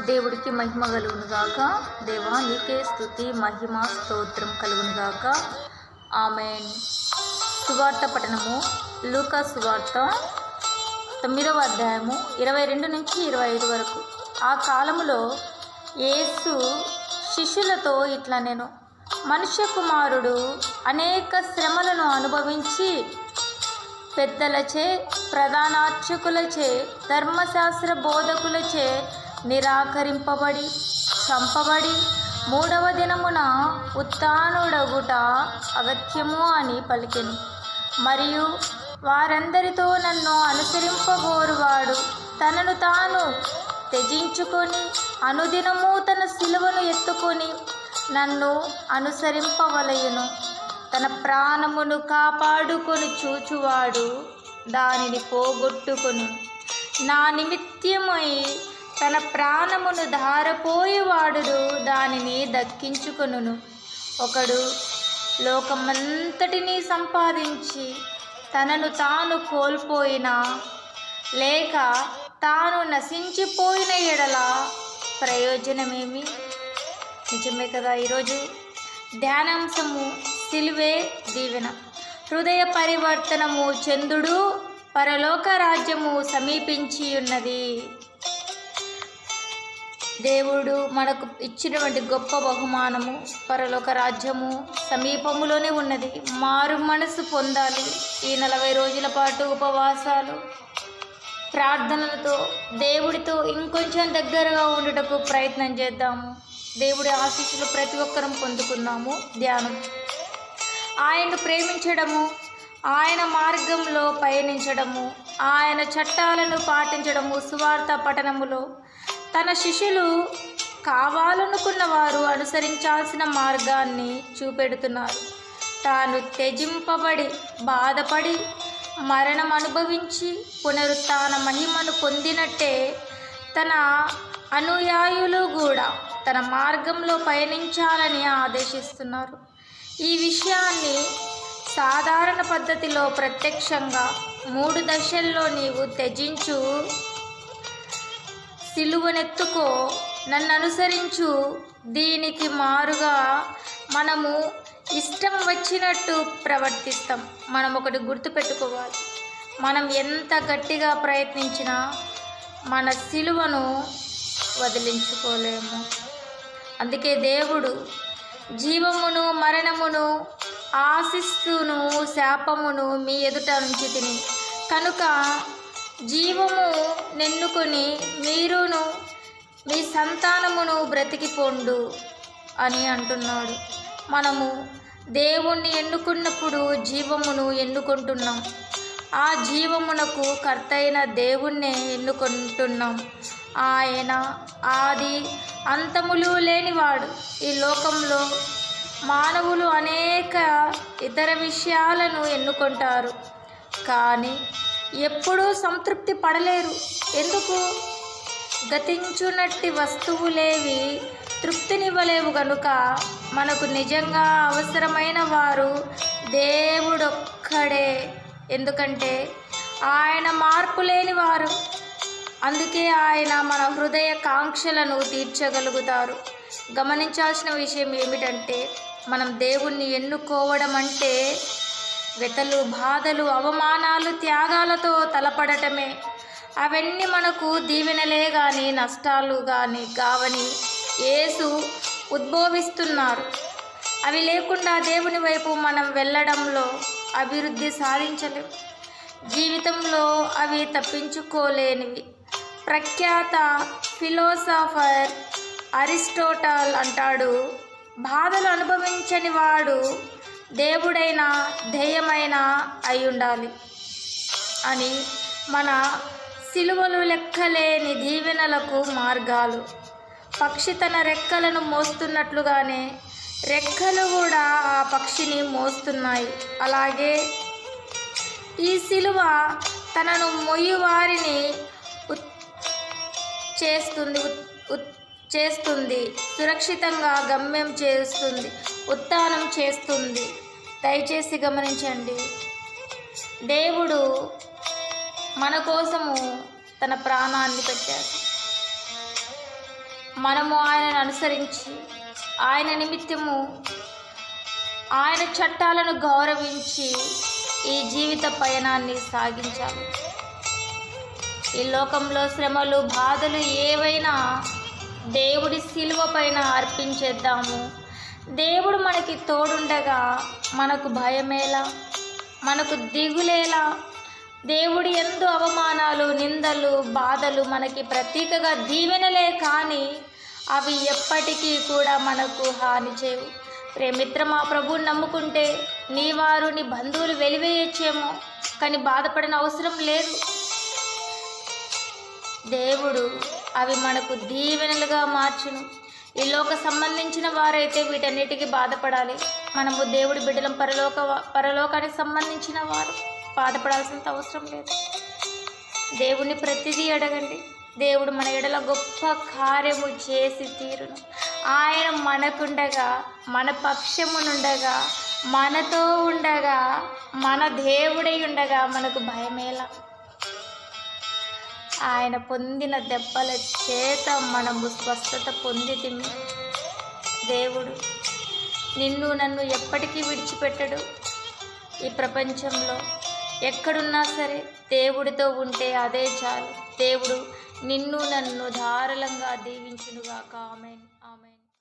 దేవుడికి మహిమ కలుగునుగాక దేవా నీకే స్థుతి మహిమ స్తోత్రం కలుగునుగాక ఆమెన్. సువార్త పఠనము లూకా సువార్త తొమ్మిదవ అధ్యాయము ఇరవై రెండు నుంచి ఇరవై ఐదు వరకు. ఆ కాలములో యేసు శిష్యులతో ఇట్లా నేను మనుష్య కుమారుడు అనేక శ్రమలను అనుభవించి పెద్దలచే ప్రధానార్చకులచే ధర్మశాస్త్ర బోధకులచే నిరాకరింపబడి చంపబడి మూడవ దినమున ఉత్తానుడగుట అగత్యము అని పలికెను. మరియు వారందరితో నన్ను అనుసరింపగోరువాడు తనను తాను త్యజించుకొని అనుదినము తన సిలువను ఎత్తుకొని నన్ను అనుసరింపవలయును తన ప్రాణమును కాపాడుకొని చూచువాడు దానిని పోగొట్టుకొను. నా నిమిత్తమై తన ప్రాణమును ధారపోయేవాడు దానిని దక్కించుకొనును. ఒకడు లోకమంతటినీ సంపాదించి తనను తాను కోల్పోయినా లేక తాను నశించిపోయిన ఎడల ప్రయోజనమేమి? నిజమే కదా ఈరోజు ధ్యానాంశము సిలువే దీవెన. హృదయ పరివర్తనము చందుడు పరలోక రాజ్యము సమీపించి ఉన్నది దేవుడు మనకు ఇచ్చినటువంటి గొప్ప బహుమానము పరలోక రాజ్యము సమీపములోనే ఉన్నది. మారు మనసు పొందాలి. ఈ నలభై రోజుల పాటు ఉపవాసాలు ప్రార్థనలతో దేవుడితో ఇంకొంచెం దగ్గరగా ఉండటకు ప్రయత్నం చేద్దాము. దేవుడి ఆశీస్సులు ప్రతి ఒక్కరం పొందుకున్నాము ధ్యానం. ఆయన్ను ప్రేమించడము ఆయన మార్గంలో పయనించడము ఆయన చట్టాలను పాటించడము సువార్త పఠనములో తన శిష్యులు కావాలనుకున్న వారు అనుసరించాల్సిన మార్గాన్ని చూపెడుతున్నారు. తాను త్యజింపబడి బాధపడి మరణం అనుభవించి పునరుత్న మహిమను పొందినట్టే తన అనుయాయులు కూడా తన మార్గంలో పయనించాలని ఆదేశిస్తున్నారు. ఈ విషయాన్ని సాధారణ పద్ధతిలో ప్రత్యక్షంగా మూడు దశల్లో నీవు త్యజించు సిలువనెత్తుకో. నన్ను అనుసరించు దీనికి మారుగా మనము ఇష్టం వచ్చినట్టు ప్రవర్తిస్తాం. మనం ఒకటి గుర్తుపెట్టుకోవాలి. మనం ఎంత గట్టిగా ప్రయత్నించినా మన సిలువను వదిలించుకోలేము. అందుకే దేవుడు జీవమును మరణమును ఆశిస్తును శాపమును మీ ఎదుట నుంచి తిని. కనుక జీవము నెన్నుకొని మీరును మీ సంతానమును బ్రతికిపోండు అని అంటున్నాడు. మనము దేవుణ్ణి ఎన్నుకున్నప్పుడు జీవమును ఎన్నుకుంటున్నాం. ఆ జీవమునకు కర్తైన దేవుణ్ణే ఎన్నుకుంటున్నాం. ఆయన ఆది అంతములు లేనివాడు. ఈ లోకంలో మానవులు అనేక ఇతర విషయాలను ఎన్నుకుంటారు. కానీ ఎప్పుడూ సంతృప్తి పడలేరు. ఎందుకు? గతించునట్టి వస్తువులేవి తృప్తినివ్వలేవు కనుక మనకు నిజంగా అవసరమైన వారు దేవుడొక్కడే. ఎందుకంటే ఆయన మార్పు లేని వారు అందుకే ఆయన మన హృదయ కాంక్షలను తీర్చగలుగుతారు. గమనించాల్సిన విషయం ఏమిటంటే మనం దేవుణ్ణి ఎన్నుకోవడం అంటే వెతలు బాధలు అవమానాలు త్యాగాలతో తలపడటమే. అవన్నీ మనకు దీవెనలే కానీ నష్టాలు కానీ కావని యేసు ఉద్భవిస్తున్నారు. అవి లేకుండా దేవుని వైపు మనం వెళ్ళడంలో అభివృద్ధి సాధించలేం. జీవితంలో అవి తప్పించుకోలేనివి. ప్రఖ్యాత ఫిలోసాఫర్ అరిస్టోటల్ అంటాడు బాధలు అనుభవించని వాడు దేవుడైన ధ్యేయమైన అయి ఉండాలి అని మన సిలువలు లెక్కలేని దీవెనలకు మార్గాలు. పక్షి తన రెక్కలను మోస్తున్నట్లుగానే రెక్కలు కూడా ఆ పక్షిని మోస్తున్నాయి. అలాగే ఈ సిలువ తనను మొయ్యువారిని ఉత్ చేస్తుంది చేస్తుంది సురక్షితంగా గమ్యం చేస్తుంది. ఉత్థానం చేస్తుంది. దయచేసి గమనించండి. దేవుడు మన కోసము తన ప్రాణాన్ని పెట్టాడు. మనము ఆయనను అనుసరించి ఆయన నిమిత్తము ఆయన చట్టాలను గౌరవించి ఈ జీవిత పయనాన్ని సాగించాలి. ఈ లోకంలో శ్రమలు బాధలు ఏవైనా దేవుడి శిలువ పైన అర్పించేద్దాము. దేవుడు మనకి తోడుండగా మనకు భయమేలా? మనకు దిగులేలా? దేవుడి ఎందు అవమానాలు నిందలు బాధలు మనకి ప్రతీకగా దీవెనలే కానీ అవి ఎప్పటికీ కూడా మనకు హాని చేయవు. ప్రేమిత్రమా ప్రభువుని నమ్ముకుంటే నీ వారు నీ బంధువులు వెలివేయచ్చేమో కానీ బాధపడిన అవసరం లేదు. దేవుడు అవి మనకు దీవెనలుగా మార్చును. ఈ లోక సంబంధించిన వారైతే వీటన్నిటికీ బాధపడాలి. మనము దేవుడి బిడ్డలం పరలోక పరలోకానికి సంబంధించిన వారు. బాధపడాల్సినంత అవసరం లేదు. దేవుణ్ణి ప్రతిదీ అడగండి. దేవుడు మన ఎడల గొప్ప కార్యము చేసి తీరును. ఆయన మనకుండగా మన పక్షమునుండగా మనతో ఉండగా మన దేవుడై ఉండగా మనకు భయమేలా? ఆయన పొందిన దెబ్బల చేత మనము స్వస్థత పొంది దేవుడు నిన్ను నన్ను ఎప్పటికీ విడిచిపెట్టడు. ఈ ప్రపంచంలో ఎక్కడున్నా సరే దేవుడితో ఉంటే అదే చాలు. దేవుడు నిన్ను నన్ను ధారాళంగా దీవించునుగాక. ఆమెను.